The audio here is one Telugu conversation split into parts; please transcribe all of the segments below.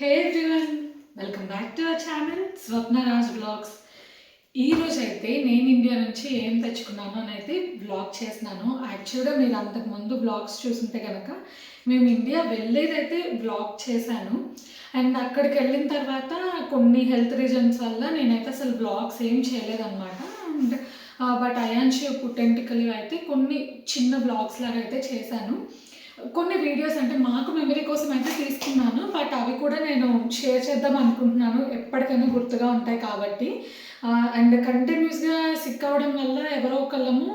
Hey everyone welcome back to our channel Swapnaraj vlogs ఈ అయితే నేను ఇండియా నుంచి ఏం తెచ్చుకున్నాను అని అయితే బ్లాగ్ చేస్తున్నాను. యాక్చువల్గా మీరు అంతకుముందు బ్లాగ్స్ చూసుంటే కనుక మేము ఇండియా వెళ్ళేదైతే బ్లాగ్ చేశాను. అండ్ అక్కడికి వెళ్ళిన తర్వాత కొన్ని హెల్త్ రీజన్స్ వల్ల నేనైతే అసలు బ్లాగ్స్ ఏం చేయలేదన్నమాట. అండ్ బట్ అయాన్షి పుట్టెంటికలు అయితే కొన్ని చిన్న బ్లాగ్స్ లాగా అయితే చేశాను. కొన్ని వీడియోస్ అంటే మాకు మెమరీ కోసం అయితే తీసుకున్నాను బట్ అవి కూడా నేను షేర్ చేద్దాం అనుకుంటున్నాను. ఎప్పటికైనా గుర్తుగా ఉంటాయి కాబట్టి. అండ్ కంటిన్యూస్గా సిక్ అవ్వడం వల్ల ఎవరో ఒకళ్ళము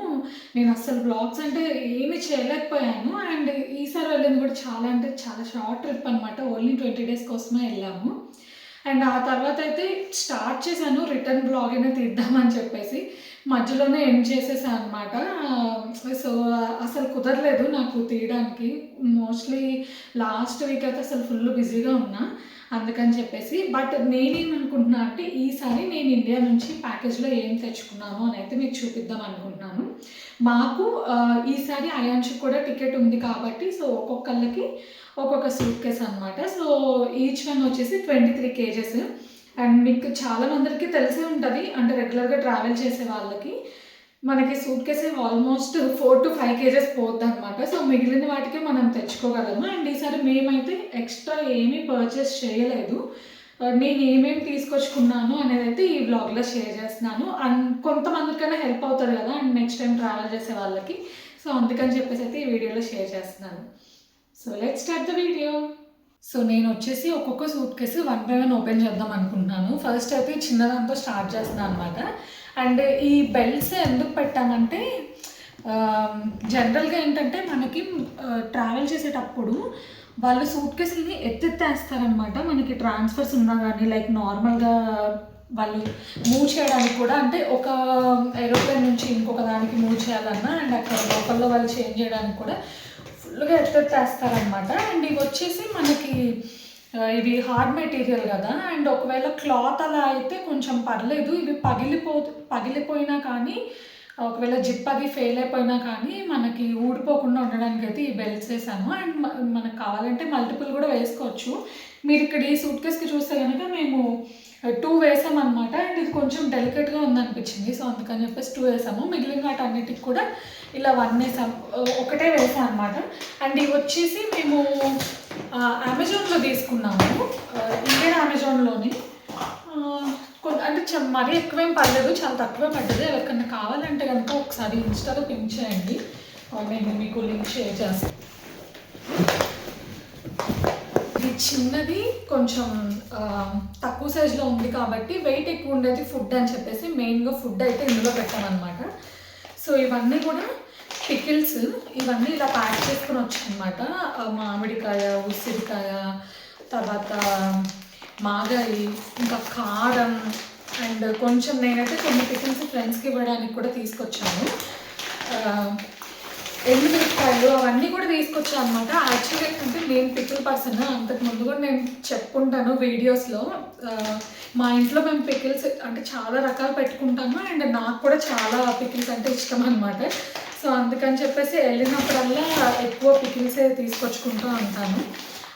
నేను అస్సలు బ్లాగ్స్ అంటే ఏమీ చేయలేకపోయాను. అండ్ ఈసారి వెళ్ళింది కూడా చాలా అంటే చాలా షార్ట్ ట్రిప్ అనమాట ఓన్లీ ట్వంటీ డేస్ కోసమే వెళ్ళాము. అండ్ ఆ తర్వాత అయితే స్టార్ట్ చేశాను రిటర్న్ బ్లాగ్ అయినా తీద్దామని చెప్పేసి. మధ్యలోనే ఎండ్ చేసేసాను అనమాట సో అసలు కుదరలేదు నాకు తీయడానికి. మోస్ట్లీ లాస్ట్ వీక్ అయితే అసలు ఫుల్ బిజీగా ఉన్నా అందుకని చెప్పేసి. బట్ నేనేమనుకుంటున్నా అంటే ఈసారి నేను ఇండియా నుంచి ప్యాకేజ్లో ఏం తెచ్చుకున్నాను అని అయితే మీకు చూపిద్దాం అనుకుంటున్నాను. మాకు ఈసారి అయాన్షి కూడా టికెట్ ఉంది కాబట్టి సో ఒక్కొక్కళ్ళకి ఒక్కొక్క సూట్ కేస్ అనమాట సో ఈచ్ వన్ వచ్చేసి ట్వంటీ త్రీ కేజెస్ అండ్ మీకు చాలా మందికి తెలిసే ఉంటుంది అంటే రెగ్యులర్గా ట్రావెల్ చేసే వాళ్ళకి మనకి సూట్ కేసే almost four to five KGs పోద్ది అనమాట సో మిగిలిన వాటికి మనం తెచ్చుకోగలము? అండ్ ఈసారి మేమైతే ఎక్స్ట్రా ఏమీ పర్చేస్ చేయలేదు. Uh, నేను ఏమేమి తీసుకొచ్చుకున్నాను అనేది అయితే ఈ బ్లాగ్లో షేర్ చేస్తున్నాను. అండ్ కొంతమందికైనా హెల్ప్ అవుతుంది కదా అండ్ నెక్స్ట్ టైం ట్రావెల్ చేసే వాళ్ళకి. సో అందుకని చెప్పేసి అయితే ఈ వీడియోలో షేర్ చేస్తున్నాను. So let start the video so నేను వచ్చేసి ఒక్కొక్క suitcase one by one open చేద్దాం అనుకుంటున్నాను. ఫస్ట్ అయితే చిన్నదాంతో స్టార్ట్ చేస్తున్నాను అనమాట అండ్ ఈ బెల్ట్స్ ఎందుకు పెట్టామంటే జనరల్గా ఏంటంటే మనకి ట్రావెల్ చేసేటప్పుడు వాళ్ళు సూట్ కేసుల్ని ఎత్తెత్తేస్తారనమాట మనకి ట్రాన్స్ఫర్స్ ఉన్నా కానీ లైక్ నార్మల్గా వాళ్ళు మూవ్ చేయడానికి కూడా అంటే ఒక ఏరోప్లేన్ నుంచి ఇంకొక దానికి మూవ్ చేయాలన్నా అండ్ అక్కడ లోకల్లో వాళ్ళు చేంజ్ చేయడానికి కూడా ఫుల్గా ఎత్తెత్తేస్తారనమాట అండ్ ఇవి వచ్చేసి మనకి ఇవి హార్డ్ మెటీరియల్ కదా. అండ్ ఒకవేళ క్లాత్ అలా అయితే కొంచెం పర్లేదు. ఇవి పగిలిపో పగిలిపోయినా కానీ ఒకవేళ జిప్ అది ఫెయిల్ అయిపోయినా కానీ మనకి ఊడిపోకుండా ఉండడానికి అయితే ఈ బెల్ట్స్ వేసాము అండ్ మనకు కావాలంటే మల్టిపుల్ కూడా వేసుకోవచ్చు. మీరు ఇక్కడ ఈ సూట్ కేస్కి చూస్తే కనుక మేము టూ వేసాం అనమాట అండ్ ఇది కొంచెం డెలికేట్గా ఉందనిపించింది. సో అందుకని చెప్పేసి టూ వేసాము. మిగిలిన వాటి అన్నిటికి కూడా ఇలా వన్ వేసాం. ఒకటే వేసాం అనమాట అండ్ ఇవి వచ్చేసి మేము అమెజాన్లో తీసుకున్నాము. ఇండియన్ అమెజాన్లోని. అంటే చ- మరీ ఎక్కువేం పర్లేదు చాలా తక్కువే పడ్డది. ఎవరికన్నా కావాలంటే కనుక ఒకసారి ఇన్స్టాలో పింక్ చేయండి. నేను మీకు లింక్ షేర్ చేస్తాను. ఇది చిన్నది కొంచెం తక్కువ సైజులో ఉంది కాబట్టి వెయిట్ ఎక్కువ ఉండేది ఫుడ్ అని చెప్పేసి మెయిన్గా ఫుడ్ అయితే ఇందులో పెట్టామన్నమాట సో ఇవన్నీ కూడా పికిల్స్ ఇవన్నీ ఇలా ప్యాక్ చేసుకుని వచ్చాయన్నమాట మామిడికాయ ఉసిరికాయ తర్వాత మాగాయి ఇంకా కారం అండ్ కొంచెం నేనైతే కొన్ని పికిల్స్ ఫ్రెండ్స్కి ఇవ్వడానికి కూడా తీసుకొచ్చాను. ఆ, అవన్నీ కూడా తీసుకొచ్చాను అనమాట యాక్చువల్గా ఏంటంటే నేను పికిల్ పర్సన్ అంతకు ముందు కూడా నేను చెప్పుకుంటాను వీడియోస్లో. మా ఇంట్లో మేము పికిల్స్ అంటే చాలా రకాలు పెట్టుకుంటాము అండ్ నాకు కూడా చాలా పికిల్స్ అంటే ఇష్టం అనమాట సో అందుకని చెప్పేసి వెళ్ళినప్పుడల్లా ఎక్కువ పికిల్సే తీసుకొచ్చుకుంటూ ఉంటాను.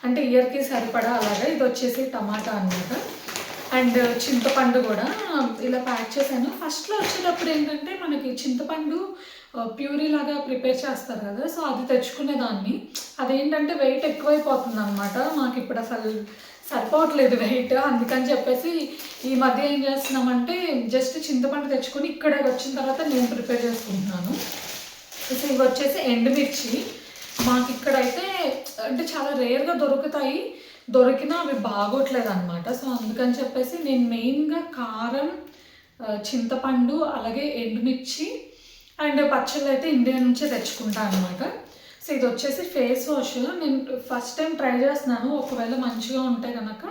అంటే ఇయర్కి సరిపడా అలాగా. ఇది వచ్చేసి టమాటా అన్నమాట. అండ్ చింతపండు కూడా ఇలా ప్యాక్ చేశాను. ఫస్ట్లో వచ్చేటప్పుడు ఏంటంటే మనకి చింతపండు ప్యూరీ లాగా ప్రిపేర్ చేస్తారు కదా సో అది తెచ్చుకునేదాన్ని అదేంటంటే వెయిట్ ఎక్కువైపోతుంది అనమాట మాకు ఇప్పుడు అసలు సరిపోవట్లేదు వెయిట్ అందుకని చెప్పేసి ఈ మధ్య ఏం చేస్తున్నామంటే జస్ట్ చింతపండు తెచ్చుకొని ఇక్కడ వచ్చిన తర్వాత నేను ప్రిపేర్ చేసుకుంటున్నాను. సో ఇవి వచ్చేసి ఎండుమిర్చి. మాకు ఇక్కడైతే అంటే చాలా రేర్గా దొరుకుతాయి. దొరికినా అవి బాగోట్లేదు అనమాట సో అందుకని చెప్పేసి నేను మెయిన్గా కారం చింతపండు అలాగే ఎండుమిర్చి అండ్ పచ్చళ్ళు అయితే ఇండియా నుంచే తెచ్చుకుంటాను అనమాట సో ఇది వచ్చేసి ఫేస్ వాష్. నేను ఫస్ట్ టైం ట్రై చేస్తున్నాను. ఒకవేళ మంచిగా ఉంటే కనుక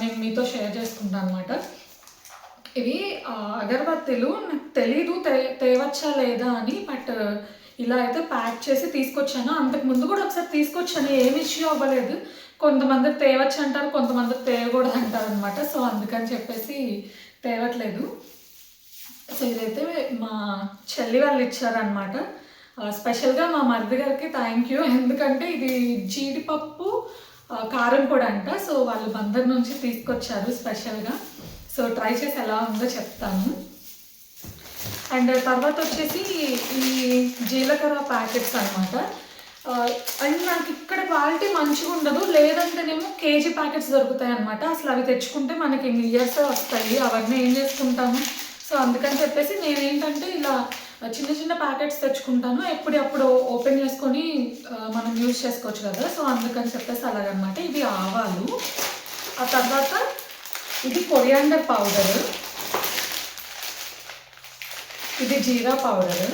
నేను మీతో షేర్ చేసుకుంటాను అనమాట ఇవి ఆ, అగరబత్తీలు. నాకు తెలీదు తే తేవచ్చా లేదా అని బట్ ఇలా అయితే ప్యాక్ చేసి తీసుకొచ్చాను. అంతకు ముందు కూడా ఒకసారి తీసుకొచ్చాను. ఏమి ఇష్యూ అవ్వలేదు. కొంతమంది తేవచ్చు అంటారు కొంతమంది తేయకూడదు అంటారు అనమాట సో అందుకని చెప్పేసి తేవట్లేదు. సో ఇదైతే మా చెల్లి వాళ్ళు ఇచ్చారనమాట స్పెషల్గా మా మరిది గారికి థ్యాంక్ యూ. ఎందుకంటే ఇది జీడిపప్పు కారం పొడి అంట. సో వాళ్ళు బందర్ నుంచి తీసుకొచ్చారు స్పెషల్గా. సో ట్రై చేసి ఎలా ఉందో చెప్తాను. అండ్ తర్వాత వచ్చేసి ఈ జీలకర్ర ప్యాకెట్స్ అనమాట అండ్ నాకు ఇక్కడ క్వాలిటీ మంచిగా ఉండదు. లేదంటేనేమో కేజీ ప్యాకెట్స్ దొరుకుతాయి అనమాట అసలు అవి తెచ్చుకుంటే మనకి ఇయర్స్ వస్తాయి. అవన్నీ ఏం చేసుకుంటాము? సో అందుకని చెప్పేసి నేనేంటంటే ఇలా చిన్న చిన్న ప్యాకెట్స్ తెచ్చుకుంటాను. ఎప్పుడప్పుడు ఓపెన్ చేసుకొని మనం యూజ్ చేసుకోవచ్చు కదా. సో అందుకని చెప్పేసి అలాగనమాట. ఇవి ఆవాలు. ఆ తర్వాత ఇది కొరియాండర్ పౌడర్. ఇది జీరా పౌడర్.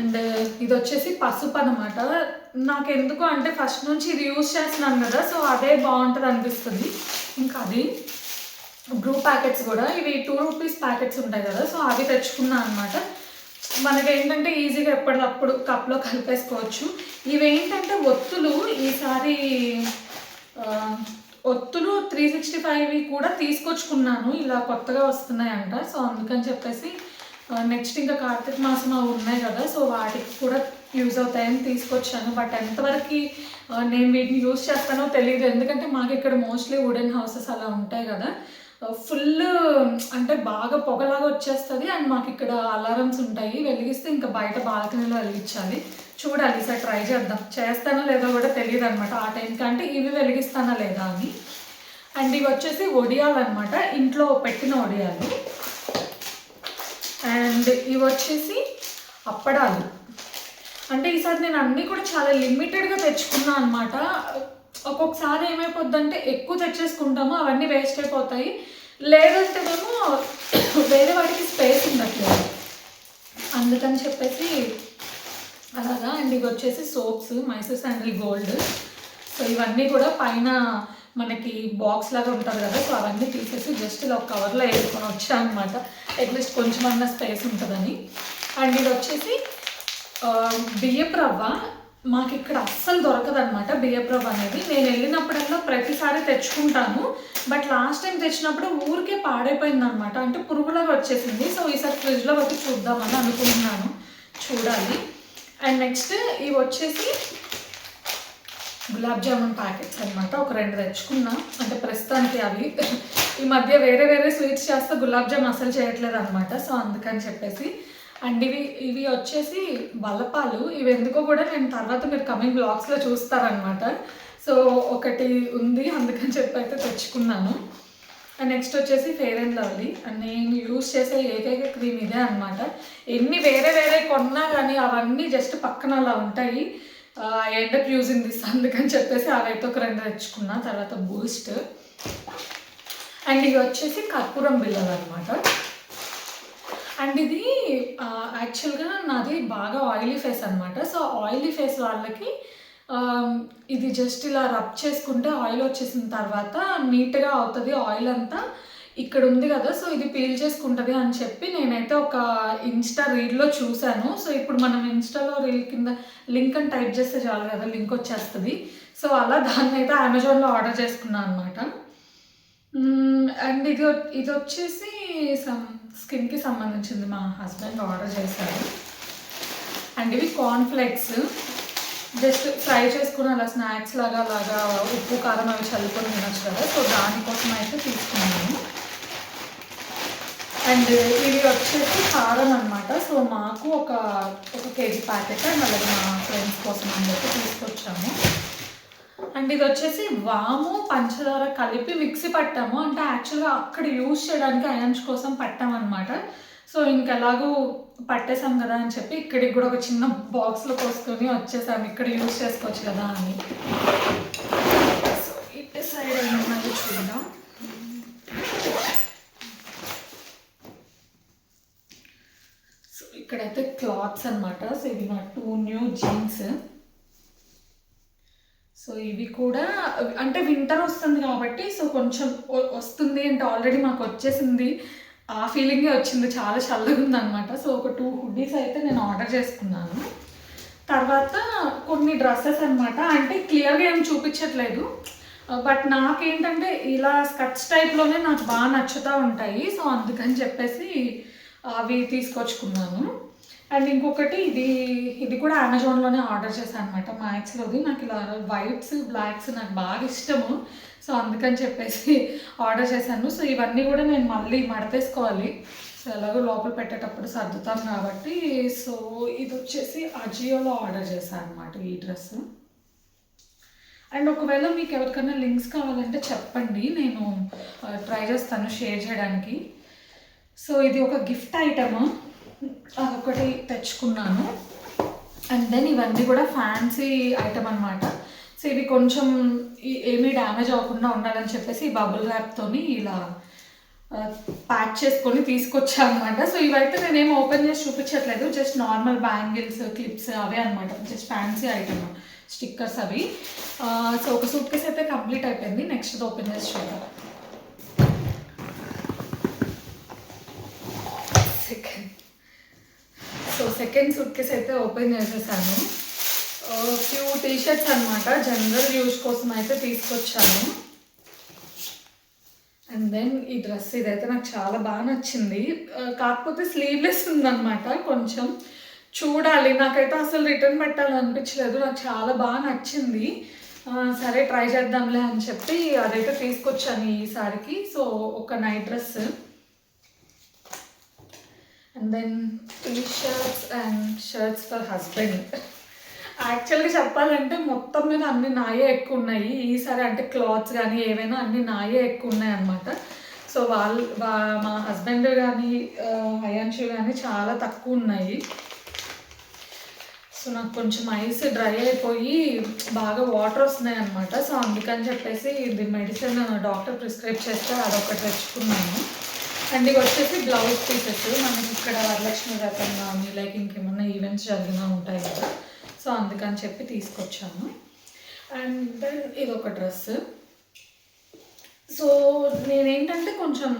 అండ్ ఇది వచ్చేసి పసుపు అనమాట నాకు ఎందుకు అంటే ఫస్ట్ నుంచి ఇది యూజ్ చేస్తున్నాను కదా. సో అదే బాగుంటుంది అనిపిస్తుంది ఇంకా అది బ్లూ ప్యాకెట్స్ కూడా. ఇవి టూ రూపీస్ ప్యాకెట్స్ ఉంటాయి కదా. సో అవి తెచ్చుకున్నాను అనమాట మనకి ఏంటంటే ఈజీగా ఎప్పటికప్పుడు కప్లో కలిపేసుకోవచ్చు. ఇవి ఏంటంటే ఒత్తులు ఈసారి ఒత్తులు త్రీ సిక్స్టీ ఫైవ్ కూడా తీసుకొచ్చుకున్నాను. ఇలా కొత్తగా వస్తున్నాయంట. సో అందుకని చెప్పేసి నెక్స్ట్ ఇంకా కార్తీక మాసం అవి ఉన్నాయి కదా. సో వాటికి కూడా యూజ్ అవుతాయని తీసుకొచ్చాను. బట్ ఎంతవరకు నేను వీటిని యూజ్ చేస్తానో తెలియదు ఎందుకంటే మాకు ఇక్కడ మోస్ట్లీ వుడెన్ హౌసెస్ అలా ఉంటాయి కదా. Uh, ఫుల్ um, అంటే బాగా పొగలాగా వచ్చేస్తుంది అండ్ మాకు ఇక్కడ అలారమ్స్ ఉంటాయి. వెలిగిస్తే ఇంకా బయట బాల్కనీలో వెలిగించాలి. చూడాలి సార్ ట్రై చేద్దాం. చేస్తానో లేదో కూడా తెలియదు అనమాట ఆ టైంకి అంటే ఇవి వెలిగిస్తానా లేదా అని. అండ్ ఇవి వచ్చేసి ఒడియాలు అనమాట ఇంట్లో పెట్టిన ఒడియాలు. అండ్ ఇవి వచ్చేసి అప్పడాలు. అంటే ఈసారి నేను అన్నీ కూడా చాలా లిమిటెడ్గా తెచ్చుకున్నాను అనమాట ఒక్కొక్కసారి ఏమైపోద్దంటే ఎక్కువ తెచ్చేసుకుంటాము అవన్నీ వేస్ట్ అయిపోతాయి. లేదంటే మేము వేరే వాటికి స్పేస్ ఉండట్లేదు. అందుకని చెప్పేసి అలాగా అండ్. ఇవి వచ్చేసి soaps Mysore sandal gold so ఇవన్నీ కూడా పైన మనకి బాక్స్ లాగా ఉంటుంది కదా సో అవన్నీ తీసేసి జస్ట్ ఇలా ఒక కవర్లో వేసుకొని వచ్చాను అట్లీస్ట్ కొంచెం అన్న స్పేస్ ఉంటుందని. అండ్ ఇది వచ్చేసి బియ్యపు రవ్వ మాకు ఇక్కడ అస్సలు దొరకదు అనమాట అనేది. నేను వెళ్ళినప్పుడల్లా ప్రతిసారి తెచ్చుకుంటాను. బట్ లాస్ట్ టైం తెచ్చినప్పుడు ఊరికే పాడైపోయింది అనమాట అంటే పురుగులాగా వచ్చేసింది. సో ఈసారి ఫ్రిడ్జ్లో పెట్టి చూద్దామని అనుకుంటున్నాను. చూడాలి. అండ్ నెక్స్ట్ ఇవి వచ్చేసి గులాబ్ జామున్ ప్యాకెట్స్ అనమాట ఒక రెండు తెచ్చుకున్నా. అంటే ప్రస్తుతానికి అవి ఈ మధ్య వేరే వేరే స్వీట్స్ చేస్తే గులాబ్ జామ్ అసలు చేయట్లేదు అనమాట సో అందుకని చెప్పేసి అండ్ ఇవి ఇవి వచ్చేసి బలపాలు ఇవి ఎందుకో కూడా నేను తర్వాత మీరు కమింగ్ బ్లాగ్స్లో చూస్తారనమాట సో ఒకటి ఉంది అందుకని చెప్పి అయితే తెచ్చుకున్నాను. అండ్ నెక్స్ట్ వచ్చేసి ఫెయిర్ అండ్ లవ్లీ. అండ్ నేను యూస్ చేసే ఏకైక క్రీమ్ ఇదే అనమాట ఎన్ని వేరే వేరే కొన్నా కానీ అవన్నీ జస్ట్ పక్కన అలా ఉంటాయి. ఎండప్ యూజింగ్ దిస్ అందుకని చెప్పేసి అవైతే ఒక రెండు తెచ్చుకున్నా తర్వాత బూస్ట్. అండ్ ఇవి వచ్చేసి కర్పూరం బిల్లలు అనమాట అండ్ ఇది యాక్చువల్గా నాది బాగా ఆయిలీ ఫేస్ అనమాట సో ఆయిలీ ఫేస్ వాళ్ళకి ఇది జస్ట్ ఇలా రబ్ చేసుకుంటే ఆయిల్ వచ్చేసిన తర్వాత నీట్గా అవుతుంది ఆయిల్ అంతా. ఇక్కడ ఉంది కదా సో ఇది పీల్ చేసుకుంటుంది అని చెప్పి నేనైతే ఒక ఇన్స్టా రీల్లో చూశాను. సో ఇప్పుడు మనం ఇన్స్టాలో రీల్ కింద లింక్ అని టైప్ చేస్తే చాలు కదా లింక్ వచ్చేస్తుంది. సో అలా దాన్ని అయితే అమెజాన్లో ఆర్డర్ చేసుకున్నాను అనమాట అండ్ ఇది ఇది వచ్చేసి సమ్ స్కిన్కి సంబంధించింది మా హస్బెండ్ ఆర్డర్ చేశారు. అండ్ ఇవి కార్న్ఫ్లెక్స్ జస్ట్ ఫ్రై చేసుకుని అలా స్నాక్స్ లాగా అలాగా ఉప్పు కారం అవి చల్లుకొని తినొచ్చు కదా. సో దానికోసం అయితే తీసుకున్నాను. అండ్ ఇవి వచ్చేసి కారం అనమాట సో మాకు ఒక ఒక కేజీ ప్యాకెట్ అండ్ అలాగే మా ఫ్రెండ్స్ కోసం అని చెప్పి తీసుకొచ్చాము. అండ్ ఇది వచ్చేసి వాము పంచదార కలిపి మిక్సీ పట్టాము. అంటే యాక్చువల్గా అక్కడ యూజ్ చేయడానికి అయాన్స్ కోసం పట్టామన్నమాట. సో ఇంకెలాగూ పట్టేసాం కదా అని చెప్పి ఇక్కడికి కూడా ఒక చిన్న బాక్స్లో పోసుకొని వచ్చేసాము ఇక్కడ యూజ్ చేసుకోవచ్చు కదా అని. సో ఇటు సైడ్ ఏమన్నది చూద్దాం. సో ఇక్కడైతే క్లాత్స్ అనమాట సో ఇవి నా టూ న్యూ జీన్స్. సో ఇవి కూడా అంటే వింటర్ వస్తుంది కాబట్టి సో కొంచెం వస్తుంది అంటే ఆల్రెడీ మాకు వచ్చేసింది. ఆ ఫీలింగే వచ్చింది. చాలా చల్లగా ఉందన్నమాట. సో ఒక టూ హుడ్డీస్ అయితే నేను ఆర్డర్ చేసుకున్నాను. తర్వాత కొన్ని డ్రెస్సెస్ అనమాట అంటే క్లియర్గా ఏం చూపించట్లేదు. బట్ నాకేంటంటే ఇలా స్కచ్ టైప్లోనే నాకు బాగా నచ్చుతూ ఉంటాయి. సో అందుకని చెప్పేసి అవి తీసుకొచ్చుకున్నాను. అండ్ ఇంకొకటి ఇది ఇది కూడా అమెజాన్లోనే ఆర్డర్ చేశాను అనమాట మ్యాక్స్లోది నాకు ఇలా వైట్స్ బ్లాక్స్ నాకు బాగా ఇష్టము. సో అందుకని చెప్పేసి ఆర్డర్ చేశాను. సో ఇవన్నీ కూడా నేను మళ్ళీ మడతేసుకోవాలి. సో ఎలాగో లోపల పెట్టేటప్పుడు సర్దుతాం కాబట్టి. సో ఇది వచ్చేసి అజియోలో ఆర్డర్ చేశాను అనమాట ఈ డ్రెస్. అండ్ ఒకవేళ మీకు ఎవరికైనా లింక్స్ కావాలంటే చెప్పండి. నేను ట్రై చేస్తాను షేర్ చేయడానికి. సో ఇది ఒక గిఫ్ట్ ఐటమ్. అదొకటి తెచ్చుకున్నాను. అండ్ దెన్ ఇవన్నీ కూడా ఫ్యాన్సీ ఐటమ్ అనమాట సో ఇవి కొంచెం ఏమీ డ్యామేజ్ అవ్వకుండా ఉండాలని చెప్పేసి బబుల్ ర్యాప్తోని ఇలా ప్యాక్ చేసుకొని తీసుకొచ్చాను అనమాట సో ఇవైతే నేనేం ఓపెన్ చేసి చూపించట్లేదు. జస్ట్ నార్మల్ బ్యాంగిల్స్ క్లిప్స్ అవే అనమాట జస్ట్ ఫ్యాన్సీ ఐటమ్ స్టిక్కర్స్ అవి. సో ఒక సూట్ కేస్ అయితే కంప్లీట్ అయిపోయింది. నెక్స్ట్ ఓపెన్ చేసి చూద్దాం second so second suitcase అయితే ఓపెన్ చేసేసాను. ఫ్యూ టీ షర్ట్స్ అనమాట జనరల్ యూజ్ కోసం అయితే తీసుకొచ్చాను. అండ్ దెన్ ఈ డ్రెస్ ఇదైతే నాకు చాలా బాగా నచ్చింది. కాకపోతే స్లీవ్లెస్ ఉందన్నమాట. కొంచెం చూడాలి. నాకైతే అసలు రిటర్న్ పెట్టాలనిపించలేదు. నాకు చాలా బాగా నచ్చింది. సరే ట్రై చేద్దాంలే అని చెప్పి అదైతే తీసుకొచ్చాను ఈసారికి సో ఒక night dress and then T shirts and shirts for husband యాక్చువల్గా చెప్పాలంటే మొత్తం మీద అన్ని నాయే ఎక్కువ ఉన్నాయి ఈసారి అంటే క్లాత్స్ కానీ ఏవైనా అన్ని నాయే ఎక్కువ ఉన్నాయి అనమాట సో వాళ్ళు మా హస్బెండ్ కానీ అయాన్షు కానీ చాలా తక్కువ ఉన్నాయి సో నాకు కొంచెం ఐస్ డ్రై అయిపోయి బాగా వాటర్ వస్తున్నాయి అనమాట సో అందుకని చెప్పేసి ఇది మెడిసిన్ డాక్టర్ ప్రిస్క్రైబ్ చేస్తే అదొకటి తెచ్చుకున్నాను. అండ్ ఇవి వచ్చేసి బ్లౌజ్ పీసెస్ మనకి ఇక్కడ వరలక్ష్మి వ్రతం కానీ లైక్ ఇంకేమన్నా ఈవెంట్స్ జరిగినా ఉంటాయి కదా. సో అందుకని చెప్పి తీసుకొచ్చాను. అండ్ దెన్ ఇది ఒక డ్రెస్ సో నేనేంటంటే కొంచెం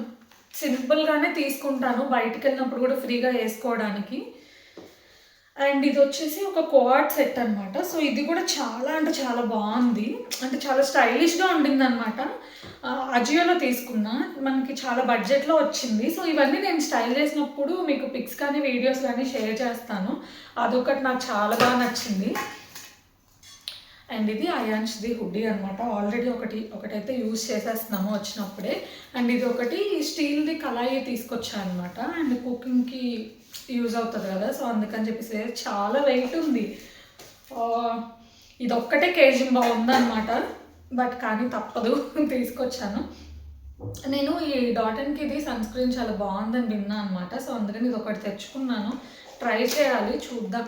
సింపుల్గానే తీసుకుంటాను. బయటకు వెళ్ళినప్పుడు కూడా ఫ్రీగా వేసుకోవడానికి. అండ్ ఇది వచ్చేసి ఒక కోఆర్డ్ సెట్ అనమాట సో ఇది కూడా చాలా అంటే చాలా బాగుంది. అంటే చాలా స్టైలిష్గా ఉండింది అనమాట అజియోలో తీసుకున్నా. మనకి చాలా బడ్జెట్లో వచ్చింది. సో ఇవన్నీ నేను స్టైల్ చేసినప్పుడు మీకు పిక్స్ కానీ వీడియోస్ కానీ షేర్ చేస్తాను. అదొకటి నాకు చాలా బాగా నచ్చింది. అండ్ ఇది అయాన్ష్ది హుడ్డీ అనమాట ఆల్రెడీ ఒకటి ఒకటైతే యూజ్ చేసేస్తున్నాము వచ్చినప్పుడే. అండ్ ఇది ఒకటి స్టీల్ది కళాయి తీసుకొచ్చా అనమాట అండ్ కుకింగ్కి యూజ్ అవుతుంది కదా. సో అందుకని చెప్పేసి చాలా వెయిట్ ఉంది. ఇది ఒక్కటే కేజీ బాగుందన్నమాట బట్ కానీ తప్పదు తీసుకొచ్చాను. నేను ఈ డాటన్కి ఇది సన్ స్క్రీన్ చాలా బాగుందని విన్నా అనమాట సో అందుకని ఇది ఒకటి తెచ్చుకున్నాను. ట్రై చేయాలి చూద్దాం.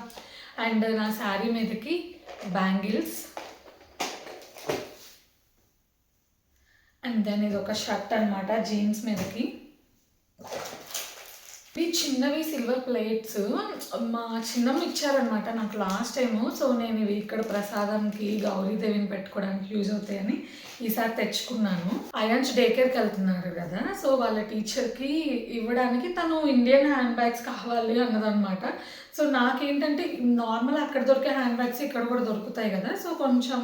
అండ్ నా శారీ మీదకి బ్యాంగిల్స్. అండ్ దెన్ ఇది ఒక షర్ట్ అనమాట జీన్స్ మీదకి. ఇవి చిన్నవి సిల్వర్ ప్లేట్స్ మా చిన్నమ్మ ఇచ్చారనమాట నాకు లాస్ట్ టైము. సో నేను ఇవి ఇక్కడ ప్రసాదంకి గౌరీదేవిని పెట్టుకోవడానికి యూజ్ అవుతాయని ఈసారి తెచ్చుకున్నాను. అయాన్స్ డే కేర్కి వెళ్తున్నారు కదా సో వాళ్ళ టీచర్కి ఇవ్వడానికి తను ఇండియన్ హ్యాండ్ బ్యాగ్స్ కావాలి అన్నదనమాట సో నాకేంటంటే నార్మల్ అక్కడ దొరికే హ్యాండ్ బ్యాగ్స్ ఇక్కడ కూడా దొరుకుతాయి కదా. సో కొంచెం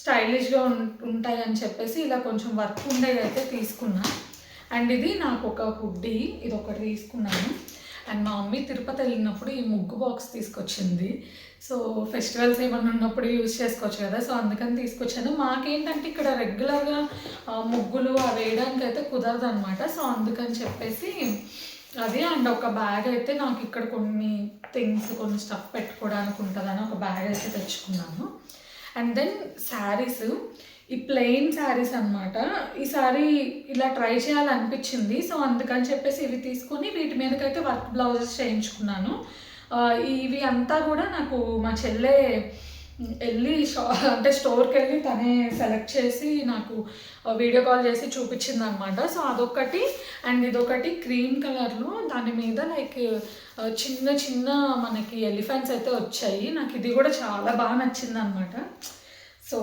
స్టైలిష్గా ఉంటాయి అని చెప్పేసి ఇలా కొంచెం వర్క్ ఉండేది అయితే తీసుకున్నాను అండ్ ఇది నాకు ఒక హుడ్డీ ఇది ఒకటి తీసుకున్నాను. అండ్ మా మమ్మీ తిరుపతి వెళ్ళినప్పుడు ఈ ముగ్గు బాక్స్ తీసుకొచ్చింది. సో ఫెస్టివల్స్ ఏమన్నా ఉన్నప్పుడు యూజ్ చేసుకోవచ్చు కదా. సో అందుకని తీసుకొచ్చాను. మాకేంటంటే ఇక్కడ రెగ్యులర్గా ముగ్గులు అవి వేయడానికి అయితే కుదరదు అనమాట సో అందుకని చెప్పేసి అది అండ్ ఒక బ్యాగ్ అయితే నాకు ఇక్కడ కొన్ని థింగ్స్ కొన్ని స్టఫ్ పెట్టుకోవడానికి ఉంటుందని ఒక బ్యాగ్ అయితే తెచ్చుకున్నాను. అండ్ దెన్ శారీస్ ఈ ప్లెయిన్ శారీస్ అనమాట ఈ సారీ ఇలా ట్రై చేయాలనిపించింది. సో అందుకని చెప్పేసి ఇవి తీసుకొని వీటి మీదకైతే వర్క్ బ్లౌజెస్ చేయించుకున్నాను. ఇవి అంతా కూడా నాకు మా చెల్లె వెళ్ళి షా అంటే స్టోర్కి వెళ్ళి తనే సెలెక్ట్ చేసి నాకు వీడియో కాల్ చేసి చూపించింది అనమాట సో అదొకటి అండ్ ఇదొకటి క్రీమ్ కలర్లో దాని మీద లైక్ చిన్న చిన్న మనకి ఎలిఫెంట్స్ అయితే వచ్చాయి. నాకు ఇది కూడా చాలా బాగా నచ్చింది అనమాట సో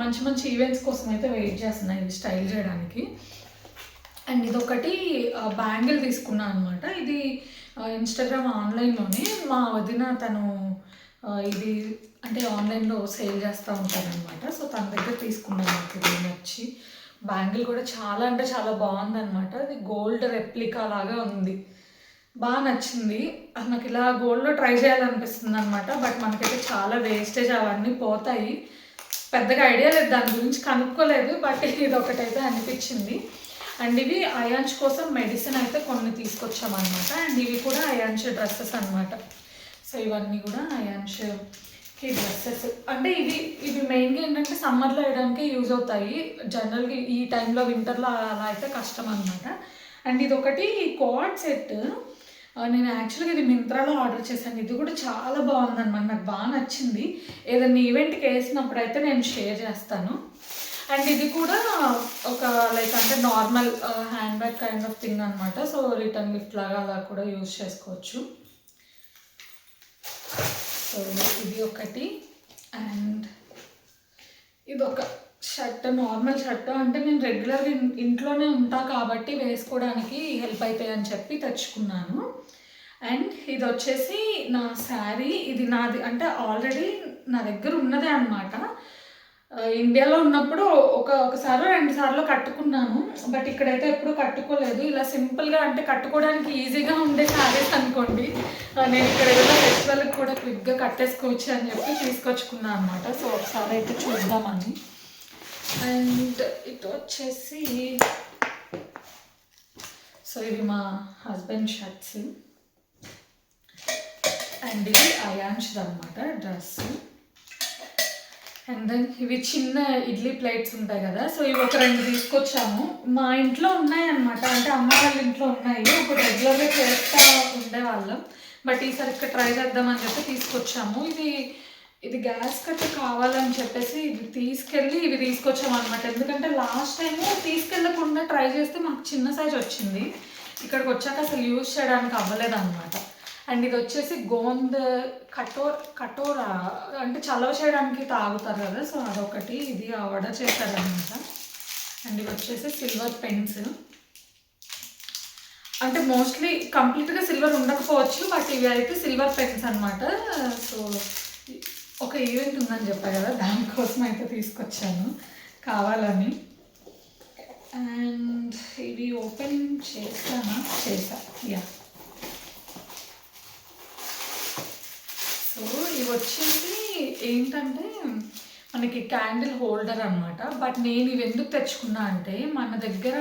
మంచి మంచి ఈవెంట్స్ కోసం అయితే వెయిట్ చేస్తున్నాయి స్టైల్ చేయడానికి. అండ్ ఇదొకటి బ్యాంగిల్ తీసుకున్నాను అనమాట ఇది ఇన్స్టాగ్రామ్ ఆన్లైన్లోనే మా వదిన తను ఇది అంటే ఆన్లైన్లో సేల్ చేస్తూ ఉంటారనమాట సో తన దగ్గర తీసుకున్నాను నాకు ఇది నచ్చి. బ్యాంగిల్ కూడా చాలా అంటే చాలా బాగుందనమాట అది గోల్డ్ రెప్లికా లాగా ఉంది. బాగా నచ్చింది. అది నాకు ఇలా గోల్డ్లో ట్రై చేయాలనిపిస్తుంది అనమాట బట్ మనకైతే చాలా వేస్టేజ్ అవన్నీ పోతాయి. పెద్దగా ఐడియా లేదు. దాని గురించి కనుక్కోలేదు. బట్ ఇది ఒకటైతే అనిపించింది. అండ్ ఇవి అయాంష్ కోసం మెడిసిన్ అయితే కొన్ని తీసుకొచ్చామన్నమాట. అండ్ ఇవి కూడా అయాంష్ డ్రెస్సెస్ అన్నమాట. సో ఇవన్నీ కూడా అయాంష్కి డ్రెస్సెస్ అంటే ఇవి ఇవి మెయిన్గా ఏంటంటే సమ్మర్లో వేయడానికి యూజ్ అవుతాయి. జనరల్గా ఈ టైంలో వింటర్లో అలా అయితే కష్టం అనమాట అండ్ ఇది ఒకటి కోడ్ సెట్ నేను యాక్చువల్గా ఇది మింత్రాలో ఆర్డర్ చేశాను. ఇది కూడా చాలా బాగుందన్నమాట. నాకు బాగా నచ్చింది. ఏదైనా ఈవెంట్కి వేసినప్పుడు అయితే నేను షేర్ చేస్తాను. అండ్ ఇది కూడా ఒక లైక్ అంటే normal hand bag kind of thing అనమాట సో రిటర్న్ గిఫ్ట్ లాగా అలా కూడా యూజ్ చేసుకోవచ్చు. సో ఇది ఒకటి. అండ్ ఇది ఒక షర్ట్ నార్మల్ షర్ట్ అంటే నేను రెగ్యులర్గా ఇంట్లోనే ఉంటా కాబట్టి వేసుకోవడానికి హెల్ప్ అవుతాయి అని చెప్పి తెచ్చుకున్నాను. అండ్ ఇది వచ్చేసి నా శారీ ఇది నాది అంటే ఆల్రెడీ నా దగ్గర ఉన్నదే అనమాట ఇండియాలో ఉన్నప్పుడు ఒక ఒకసారి రెండు సార్లు కట్టుకున్నాను. బట్ ఇక్కడైతే ఎప్పుడు కట్టుకోలేదు. ఇలా సింపుల్గా అంటే కట్టుకోవడానికి ఈజీగా ఉండే శారీస్ అనుకోండి నేను ఇక్కడ ఏదైనా ఫెస్టివల్కి కూడా క్విక్గా కట్టేసుకోవచ్చు అని చెప్పి తీసుకొచ్చుకున్నాను అనమాట సో ఒకసారి అయితే చూద్దామని. అండ్ ఇటు వచ్చేసి సో ఇవి మా హస్బెండ్ షర్ట్స్ అండ్ ఇది అయాంష్ది అనమాట డ్రెస్ అండ్ దెన్ ఇవి చిన్న ఇడ్లీ ప్లేట్స్ ఉంటాయి కదా సో ఇవి ఒక రెండు తీసుకొచ్చాము. మా ఇంట్లో ఉన్నాయన్నమాట. అంటే అమ్మ వాళ్ళ ఇంట్లో ఉన్నాయి. ఇప్పుడు రెగ్యులర్గా చేస్తూ ఉండేవాళ్ళం బట్ ఈసారి ఇక్కడ ట్రై చేద్దామని చెప్పి తీసుకొచ్చాము. ఇది ఇది గ్యాస్ కట్ట కావాలని చెప్పేసి ఇది తీసుకెళ్ళి ఇవి తీసుకొచ్చాము అనమాట ఎందుకంటే లాస్ట్ టైం తీసుకెళ్ళకుండా ట్రై చేస్తే మాకు చిన్న సైజ్ వచ్చింది. ఇక్కడికి వచ్చాక అసలు యూజ్ చేయడానికి అవ్వలేదన్నమాట. అండ్ ఇది వచ్చేసి గోంద కటోర్ కటోరా అంటే చలవ చేయడానికి తాగుతారు కదా సో అదొకటి ఇది ఆర్డర్ చేశారనమాట అండ్ ఇవి వచ్చేసి సిల్వర్ పెన్స్ అంటే మోస్ట్లీ కంప్లీట్గా సిల్వర్ ఉండకపోవచ్చు బట్ ఇవి అయితే సిల్వర్ పెన్స్ అనమాట సో ఒక ఈవెంట్ ఉందని చెప్పా కదా దానికోసం అయితే తీసుకొచ్చాను కావాలని. అండ్ ఇవి ఓపెన్ చేస్తానా? చేసా యా సో ఇవి వచ్చేసి ఏంటంటే మనకి క్యాండిల్ హోల్డర్ అనమాట బట్ నేను ఇవి ఎందుకు తెచ్చుకున్నా అంటే మన దగ్గర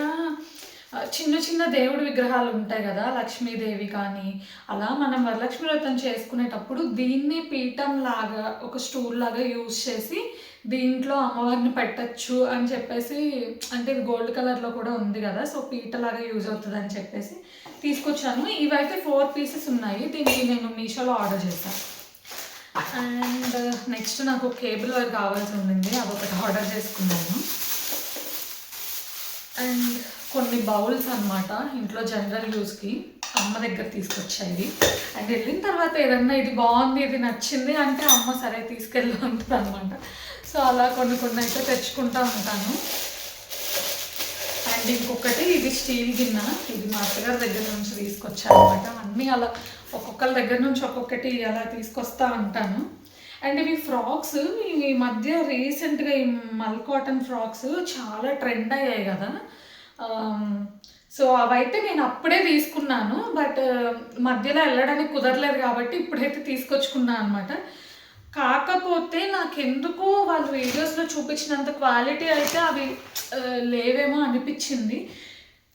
చిన్న చిన్న దేవుడి విగ్రహాలు ఉంటాయి కదా లక్ష్మీదేవి కానీ అలా మనం వరలక్ష్మి వ్రతం చేసుకునేటప్పుడు దీన్ని పీఠం లాగా ఒక స్టూల్ లాగా యూజ్ చేసి దీంట్లో అమ్మవారిని పెట్టచ్చు అని చెప్పేసి అంటే ఇది గోల్డ్ కలర్లో కూడా ఉంది కదా సో పీటలాగా యూజ్ అవుతుంది అని చెప్పేసి తీసుకొచ్చాను. ఇవైతే ఫోర్ పీసెస్ ఉన్నాయి దీనికి నేను మీషోలో ఆర్డర్ చేశాను అండ్ నెక్స్ట్ నాకు కేబుల్ వైర్ కావాల్సి ఉండింది అదొకటి ఆర్డర్ చేసుకున్నాను. అండ్ కొన్ని బౌల్స్ అన్నమాట ఇంట్లో జనరల్ యూస్కి అమ్మ దగ్గర తీసుకొచ్చాయి అండ్ వెళ్ళిన తర్వాత ఏదన్నా ఇది బాగుంది ఇది నచ్చింది అంటే అమ్మ సరే తీసుకెళ్ళు అనమాట సో అలా కొన్ని కొన్ని అయితే తెచ్చుకుంటా ఉంటాను. అండ్ ఇంకొకటి ఇది స్టీల్ గిన్నె. ఇది మా అత్తగారి దగ్గర నుంచి తీసుకొచ్చాను అనమాట అన్నీ అలా ఒక్కొక్కరి దగ్గర నుంచి ఒక్కొక్కటి అలా తీసుకొస్తా ఉంటాను. అండ్ ఇవి ఫ్రాక్స్ ఈ మధ్య రీసెంట్గా ఈ మల్ కాటన్ ఫ్రాక్స్ చాలా ట్రెండ్ అయ్యాయి కదా. Um, సో అవైతే నేను అప్పుడే తీసుకున్నాను బట్ uh, మధ్యలో వెళ్ళడానికి కుదరలేదు కాబట్టి ఇప్పుడైతే తీసుకొచ్చుకున్నాను అనమాట కాకపోతే నాకెందుకో వాళ్ళు వీడియోస్లో చూపించినంత క్వాలిటీ అయితే అవి uh, లేవేమో అనిపించింది.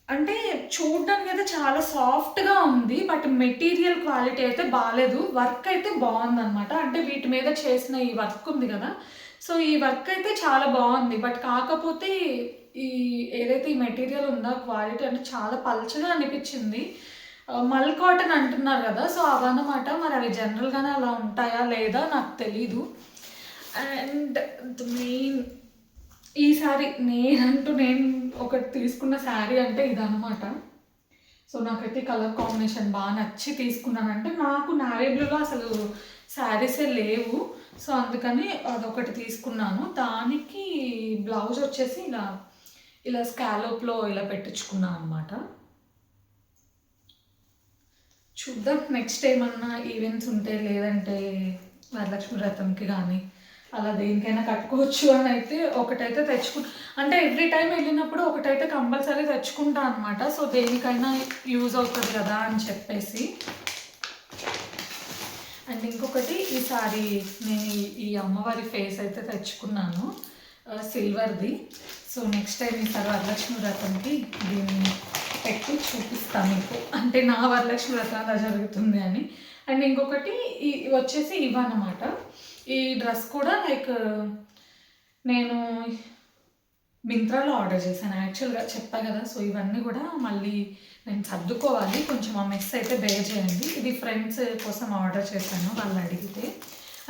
అంటే చూడడానికి అయితే చాలా సాఫ్ట్గా ఉంది బట్ మెటీరియల్ క్వాలిటీ అయితే బాగాలేదు వర్క్ అయితే బాగుందన్నమాట. అంటే వీటి మీద చేసిన ఈ వర్క్ ఉంది కదా. సో ఈ వర్క్ అయితే చాలా బాగుంది. బట్ కాకపోతే ఈ ఏదైతే ఈ మెటీరియల్ ఉందో క్వాలిటీ అంటే చాలా పలచగా అనిపించింది. మల్ కాటన్ అంటున్నారు కదా సో అవన్నమాట. మరి అవి జనరల్గానే అలా ఉంటాయా లేదా నాకు తెలీదు. అండ్ ద మెయిన్ ఈ శారీ నేనంటూ నేను ఒకటి తీసుకున్న శారీ అంటే ఇదనమాట సో నాకైతే కలర్ కాంబినేషన్ బాగా నచ్చి తీసుకున్నానంటే నాకు నావీ అసలు శారీసే లేవు. సో అందుకని అదొకటి తీసుకున్నాను. దానికి బ్లౌజ్ వచ్చేసి ఇలా ఇలా స్కాలోప్లో ఇలా పెట్టించుకున్నాను అనమాట చూద్దాం నెక్స్ట్ ఏమన్నా ఈవెంట్స్ ఉంటే లేదంటే వరలక్ష్మి వ్రతంకి కానీ అలా దేనికైనా కట్టుకోవచ్చు అని అయితే ఒకటైతే తెచ్చుకు అంటే ఎవ్రీ టైం వెళ్ళినప్పుడు ఒకటైతే కంపల్సరీ తెచ్చుకుంటా అనమాట సో దేనికైనా యూజ్ అవుతుంది కదా అని చెప్పేసి. అండ్ ఇంకొకటి ఈసారి నేను ఈ- అమ్మవారి ఫేస్ అయితే తెచ్చుకున్నాను. సిల్వర్ది. సో నెక్స్ట్ టైం ఈసారి వరలక్ష్మి వ్రతంకి దీన్ని పెట్టి చూపిస్తాను మీకు. అంటే నా వరలక్ష్మి వ్రతం అలా జరుగుతుంది అని. అండ్ ఇంకొకటి ఈ వచ్చేసి ఇవన్నమాట ఈ డ్రెస్ కూడా లైక్ నేను మింత్రాలో ఆర్డర్ చేశాను. యాక్చువల్గా చెప్పా కదా సో ఇవన్నీ కూడా మళ్ళీ నేను సర్దుకోవాలి. కొంచెం ఆ మెస్ అయితే బేర్ చేయండి. ఇది ఫ్రెండ్స్ కోసం ఆర్డర్ చేశాను వాళ్ళు అడిగితే.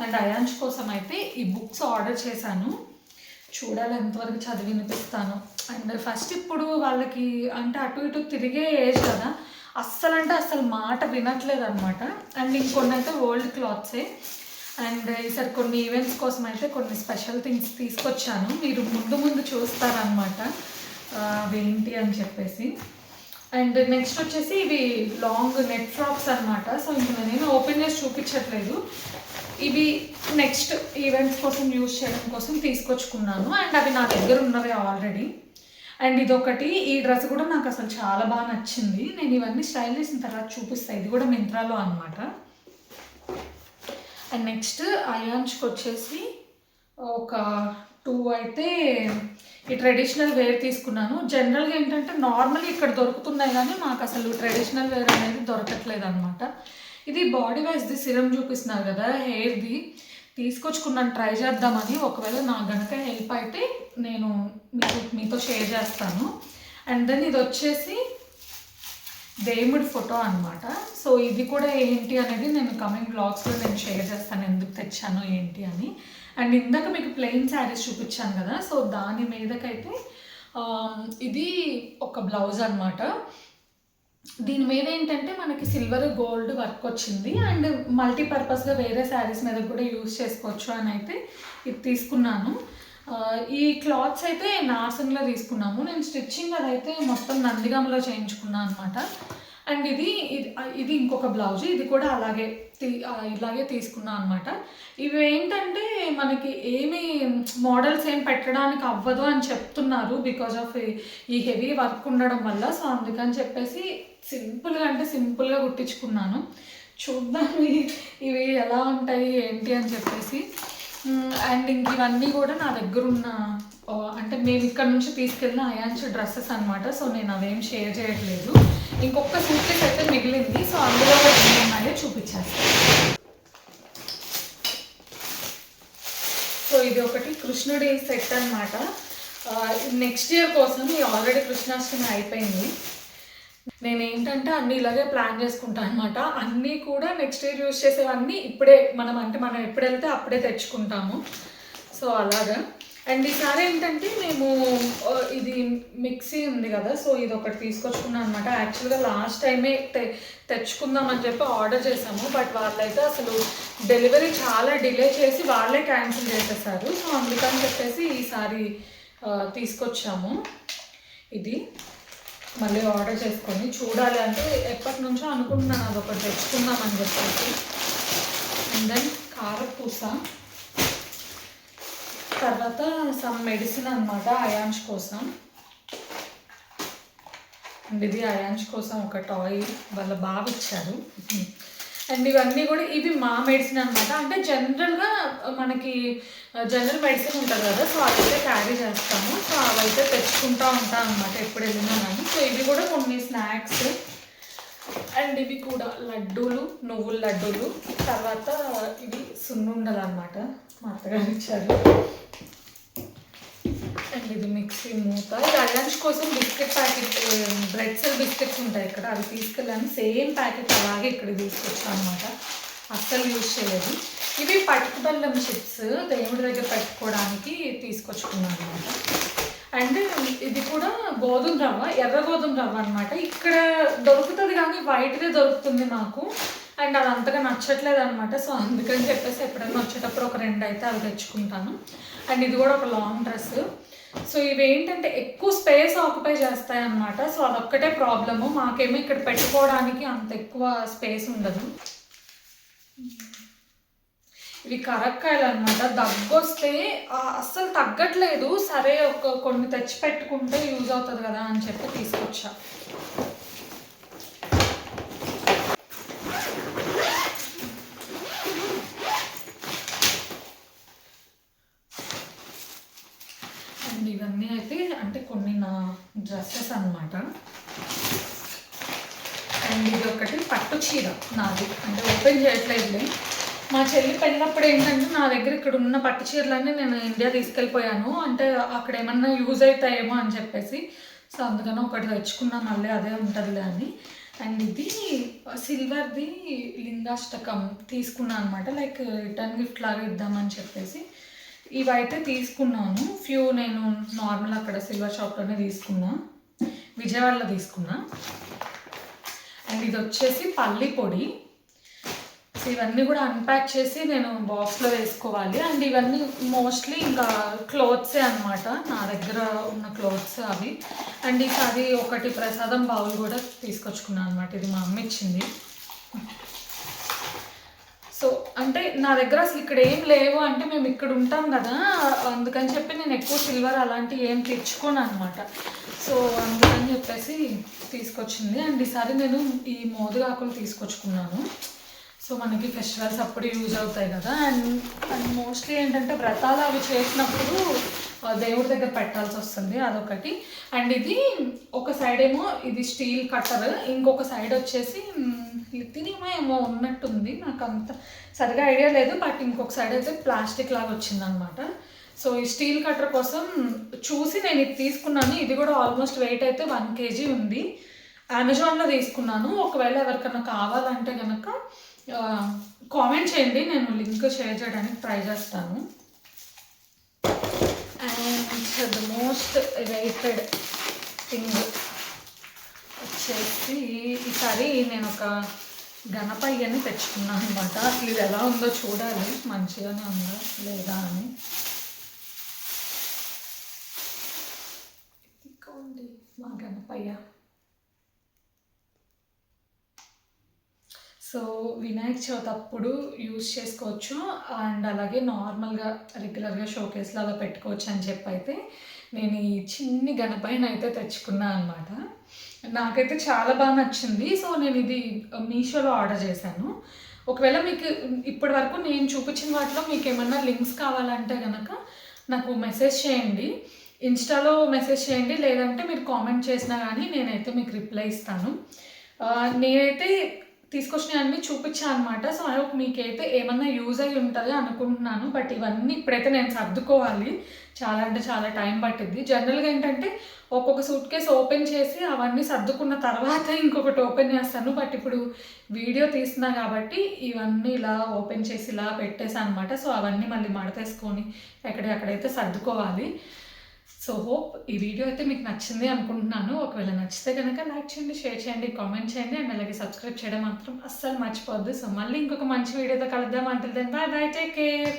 అండ్ అయాంష్ కోసం అయితే ఈ బుక్స్ ఆర్డర్ చేశాను. చూడాలి ఎంతవరకు చదివి వినిపిస్తాను అండ్ ఫస్ట్ ఇప్పుడు వాళ్ళకి అంటే అటు ఇటు తిరిగే ఏజ్ కదా అస్సలు అంటే అస్సలు మాట వినట్లేదు అనమాట అండ్ ఇంకొన్ని అయితే ఓల్డ్ క్లాత్సే అండ్ ఈసారి కొన్ని ఈవెంట్స్ కోసం అయితే కొన్ని స్పెషల్ థింగ్స్ తీసుకొచ్చాను. మీరు ముందు ముందు చూస్తారనమాట అవేంటి అని చెప్పేసి. అండ్ నెక్స్ట్ వచ్చేసి ఇవి లాంగ్ నెట్ ఫ్రాక్స్ అనమాట సో ఇంక నేను ఓపెన్ చేసి చూపించట్లేదు. ఇవి నెక్స్ట్ ఈవెంట్స్ కోసం యూజ్ చేయడం కోసం తీసుకొచ్చుకున్నాను. అండ్ అవి నా దగ్గర ఉన్నవి ఆల్రెడీ అండ్ ఇదొకటి ఈ డ్రెస్ కూడా నాకు అసలు చాలా బాగా నచ్చింది. నేను ఇవన్నీ స్టైల్ చేసిన తర్వాత చూపిస్తాను ఇది కూడా మింత్రాలో అనమాట అండ్ నెక్స్ట్ అయాన్స్కి వచ్చేసి ఒక టూ అయితే ఈ ట్రెడిషనల్ వేర్ తీసుకున్నాను. జనరల్గా ఏంటంటే నార్మల్ ఇక్కడ దొరుకుతున్నాయి కానీ మాకు అసలు ట్రెడిషనల్ వేర్ అనేది దొరకట్లేదు అనమాట ఇది బాడీ వైజ్ది సిరం చూపిస్తున్నారు కదా హెయిర్ది తీసుకొచ్చుకున్నాను ట్రై చేద్దామని. ఒకవేళ నాకు గనక హెల్ప్ అయితే నేను మీకు మీతో షేర్ చేస్తాను. అండ్ దెన్ ఇది వచ్చేసి దేవుడి ఫోటో అన్నమాట. సో ఇది కూడా ఏంటి అనేది నేను కమింగ్ బ్లాగ్స్లో నేను షేర్ చేస్తాను ఎందుకు తెచ్చాను ఏంటి అని. అండ్ ఇందాక మీకు ప్లెయిన్ శారీస్ చూపించాను కదా సో దాని మీదకైతే ఇది ఒక బ్లౌజ్ అనమాట దీని మీద ఏంటంటే మనకి సిల్వర్ గోల్డ్ వర్క్ వచ్చింది అండ్ మల్టీపర్పస్గా వేరే శారీస్ మీద కూడా యూస్ చేసుకోవచ్చు అని అయితే ఇది తీసుకున్నాను. ఈ క్లాత్స్ అయితే నార్సింగ్లో తీసుకున్నాము. నేను స్టిచ్చింగ్ అదైతే మొత్తం నందిగంలో చేయించుకున్నాను అనమాట అండ్ ఇది ఇది ఇంకొక బ్లౌజ్. ఇది కూడా అలాగే తీ ఇలాగే తీసుకున్నాను అనమాట ఇవి ఏంటంటే మనకి ఏమి మోడల్స్ ఏం పెట్టడానికి అవ్వదు అని చెప్తున్నారు బికాజ్ ఆఫ్ ఈ హెవీ వర్క్ ఉండడం వల్ల. సో అందుకని చెప్పేసి సింపుల్గా అంటే సింపుల్గా కుట్టించుకున్నాను. చూద్దాం ఇవి ఎలా ఉంటాయి ఏంటి అని చెప్పేసి. అండ్ ఇంక ఇవన్నీ కూడా నా దగ్గర ఉన్న అంటే మేము ఇక్కడ నుంచి తీసుకెళ్ళిన అయాన్స్ డ్రెస్సెస్ అనమాట సో నేను అవేం షేర్ చేయట్లేదు. ఇంకొక సూట్ కేస్ అయితే మిగిలింది. సో అందులో కూడా ఉన్నాయో చూపించేస్తాను సో ఇది ఒకటి కృష్ణుడి సెట్ అనమాట నెక్స్ట్ ఇయర్ కోసం ఇది ఆల్రెడీ కృష్ణాష్టమి అయిపోయింది. నేను ఏంటంటే అన్నీ ఇలాగే ప్లాన్ చేసుకుంటాను అనమాట అన్నీ కూడా నెక్స్ట్ ఇయర్ యూస్ చేసేవన్నీ ఇప్పుడే మనం అంటే మనం ఎప్పుడు వెళ్తే అప్పుడే తెచ్చుకుంటాము. సో అలాగా. అండ్ ఈసారి ఏంటంటే మేము ఇది మిక్సీ ఉంది కదా సో ఇది ఒకటి తీసుకొచ్చుకున్నాను అనమాట యాక్చువల్గా లాస్ట్ టైమే తె తెచ్చుకుందామని చెప్పి ఆర్డర్ చేసాము. బట్ వాళ్ళైతే అసలు డెలివరీ చాలా డిలే చేసి వాళ్ళే క్యాన్సిల్ చేసేసారు. సో అందుకని చెప్పేసి ఈసారి తీసుకొచ్చాము. ఇది. మళ్ళీ ఆర్డర్ చేసుకొని చూడాలి అంటే ఎప్పటి నుంచో అనుకుంటున్నాను అది ఒకటి తెచ్చుకుందామని చెప్పేసి. అండ్ దెన్ కారపూస తర్వాత సమ్ మెడిసిన్ అనమాట అయాన్స్ కోసం. అండ్ ఇది అయాన్స్ కోసం ఒక టాయ్ వాళ్ళ బాగా ఇచ్చారు. అండ్ ఇవన్నీ కూడా ఇవి మా మెడిసిన్ అనమాట అంటే జనరల్గా మనకి జనరల్ మెడిసిన్ ఉంటుంది కదా సో అవైతే క్యారీ చేస్తాము. సో అవైతే తెచ్చుకుంటా ఉంటాం అనమాట ఎప్పుడు వెళ్ళినా కానీ సో ఇవి కూడా కొన్ని స్నాక్స్ అండ్ ఇవి కూడా లడ్డూలు నువ్వుల లడ్డూలు. తర్వాత ఇవి సున్నుండలు అనమాట మా అత్తగారు ఇచ్చారు. అండ్ ఇది మిక్సీ మూత. ఇది అయాన్స్ కోసం biscuit packet bread cell biscuits ఉంటాయి ఇక్కడ. అవి తీసుకెళ్ళాను. సేమ్ ప్యాకెట్ అలాగే ఇక్కడ తీసుకొచ్చాను అనమాట అస్సలు యూజ్ చేయలేదు. ఇవి పట్టుకు బెల్లం చిప్స్. దేవుడి దగ్గర పెట్టుకోవడానికి తీసుకొచ్చుకున్నాను అనమాట అండ్ ఇది కూడా గోధుమ రవ్వ ఎర్ర గోధుమ రవ్వ అనమాట ఇక్కడ దొరుకుతుంది కానీ వైట్దే దొరుకుతుంది మాకు. అండ్ అది అంతగా నచ్చట్లేదు అనమాట సో అందుకని చెప్పేసి ఎప్పుడైనా వచ్చేటప్పుడు ఒక రెండు అయితే అవి తెచ్చుకుంటాను. అండ్ ఇది కూడా ఒక లాంగ్ డ్రెస్ సో ఇవి ఏంటంటే ఎక్కువ స్పేస్ ఆక్యుపై చేస్తాయి అనమాట సో అదొక్కటే ప్రాబ్లము మాకేమో ఇక్కడ పెట్టుకోవడానికి అంత ఎక్కువ స్పేస్ ఉండదు. ఇవి కరక్కాయలు అనమాట దగ్గు వస్తే అస్సలు తగ్గట్లేదు. సరే ఒక కొన్ని తెచ్చి పెట్టుకుంటే యూజ్ అవుతుంది కదా అని చెప్పి తీసుకొచ్చా. అండ్ ఇవన్నీ అయితే అంటే కొన్ని నా డ్రెస్సెస్ అన్నమాట. అండ్ ఇది ఒకటి పట్టు చీర నాది. అంటే ఓపెన్ చేయట్లేదులే. మా చెల్లి పెళ్ళినప్పుడు ఏంటంటే నా దగ్గర ఇక్కడ ఉన్న పట్టు చీరలన్నీ నేను ఇండియా తీసుకెళ్ళిపోయాను. అంటే అక్కడ ఏమన్నా యూజ్ అవుతాయేమో అని చెప్పేసి. సో అందుకని ఒకటి తెచ్చుకున్నాను మళ్ళీ అదే ఉంటుందిలే అని. అండ్ ఇది సిల్వర్ది లింగాష్టకం తీసుకున్నాను అనమాట లైక్ రిటర్న్ గిఫ్ట్ లాగా ఇద్దామని చెప్పేసి. ఇవైతే తీసుకున్నాను. ఫ్యూ నేను నార్మల్ అక్కడ సిల్వర్ షాప్లోనే తీసుకున్నా. విజయవాడలో తీసుకున్నా. అండ్ ఇది వచ్చేసి పల్లి పొడి. సో ఇవన్నీ కూడా అన్ప్యాక్ చేసి నేను బాక్స్లో వేసుకోవాలి. అండ్ ఇవన్నీ మోస్ట్లీ ఇంకా క్లోత్సే అనమాట నా దగ్గర ఉన్న క్లోత్స్ అవి. అండ్ ఈసారి ఒకటి ప్రసాదం బౌల్ కూడా తీసుకొచ్చుకున్నాను అనమాట ఇది మా అమ్మ ఇచ్చింది. సో అంటే నా దగ్గర అసలు ఇక్కడ ఏం లేవు. అంటే మేము ఇక్కడ ఉంటాం కదా. అందుకని చెప్పి నేను ఎక్కువ సిల్వర్ అలాంటివి ఏం తెచ్చుకోను అనమాట సో అందుకని చెప్పేసి తీసుకొచ్చింది. అండ్ ఈసారి నేను ఈ మోదుగాకులు తీసుకొచ్చుకున్నాను. సో మనకి ఫెస్టివల్స్ అప్పుడు యూజ్ అవుతాయి కదా. అండ్ అండ్ మోస్ట్లీ ఏంటంటే వ్రతాలు అవి చేసినప్పుడు దేవుడి దగ్గర పెట్టాల్సి వస్తుంది అదొకటి. అండ్ ఇది ఒక సైడ్ ఏమో ఇది స్టీల్ కట్టర్ ఇంకొక సైడ్ వచ్చేసి లిథినియమో ఏమో ఉన్నట్టుంది. నాకు అంత సరిగా ఐడియా లేదు బట్ ఇంకొక సైడ్ అయితే ప్లాస్టిక్ లాగా వచ్చిందనమాట. సో ఈ స్టీల్ కట్టర్ కోసం చూసి నేను ఇది తీసుకున్నాను. ఇది కూడా ఆల్మోస్ట్ వెయిట్ అయితే వన్ కేజీ ఉంది. అమెజాన్లో తీసుకున్నాను. ఒకవేళ ఎవరికైనా కావాలంటే కనుక కామెంట్ చేయండి నేను లింక్ షేర్ చేయడానికి ట్రై చేస్తాను. And the most rated thing వచ్చేసి ఈసారి నేను ఒక గణపయ్యని తెచ్చుకున్నాను అనమాట అసలు ఇది ఎలా ఉందో చూడాలి. మంచిగానే ఉందా లేదా అని. మా గణపయ్య. సో వినాయక చవితి అప్పుడు యూస్ చేసుకోవచ్చు. అండ్ అలాగే నార్మల్గా రెగ్యులర్గా షోకేస్లో అలా పెట్టుకోవచ్చు అని చెప్పి అయితే నేను ఈ చిన్ని గణపైన అయితే తెచ్చుకున్నాను అనమాట నాకైతే చాలా బాగా నచ్చింది. సో నేను ఇది మీషోలో ఆర్డర్ చేశాను. ఒకవేళ మీకు ఇప్పటి వరకు నేను చూపించిన వాటిలో మీకు ఏమన్నా లింక్స్ కావాలంటే కనుక నాకు మెసేజ్ చేయండి. ఇన్స్టాలో మెసేజ్ చేయండి. లేదంటే మీరు కామెంట్ చేసినా కానీ నేనైతే మీకు రిప్లై ఇస్తాను. నేనైతే తీసుకొచ్చినవి అన్నీ చూపించాను అనమాట సో ఐ హోప్ మీకైతే ఏమన్నా యూజ్ అయి ఉంటుంది అనుకుంటున్నాను. బట్ ఇవన్నీ ఇప్పుడైతే నేను సర్దుకోవాలి. చాలా అంటే చాలా టైం పట్టింది జనరల్గా ఏంటంటే ఒక్కొక్క సూట్ కేసు ఓపెన్ చేసి అవన్నీ సర్దుకున్న తర్వాత ఇంకొకటి ఓపెన్ చేస్తాను. బట్ ఇప్పుడు వీడియో తీస్తున్నా కాబట్టి ఇవన్నీ ఇలా ఓపెన్ చేసి ఇలా పెట్టేసాను అనమాట సో అవన్నీ మళ్ళీ మడతేసుకొని ఎక్కడెక్కడైతే సర్దుకోవాలి. సో హోప్ ఈ వీడియో అయితే మీకు నచ్చింది అనుకుంటున్నాను. ఒకవేళ నచ్చితే కనుక లైక్ చేయండి షేర్ చేయండి కామెంట్ చేయండి అండ్ అలాగే సబ్స్క్రైబ్ చేయడం మాత్రం అస్సలు మర్చిపోవద్దు. సో మళ్ళీ ఇంకొక మంచి వీడియోతో కలుద్దాం. అంటే బాయ్ బాయ్ టేక్ కేర్.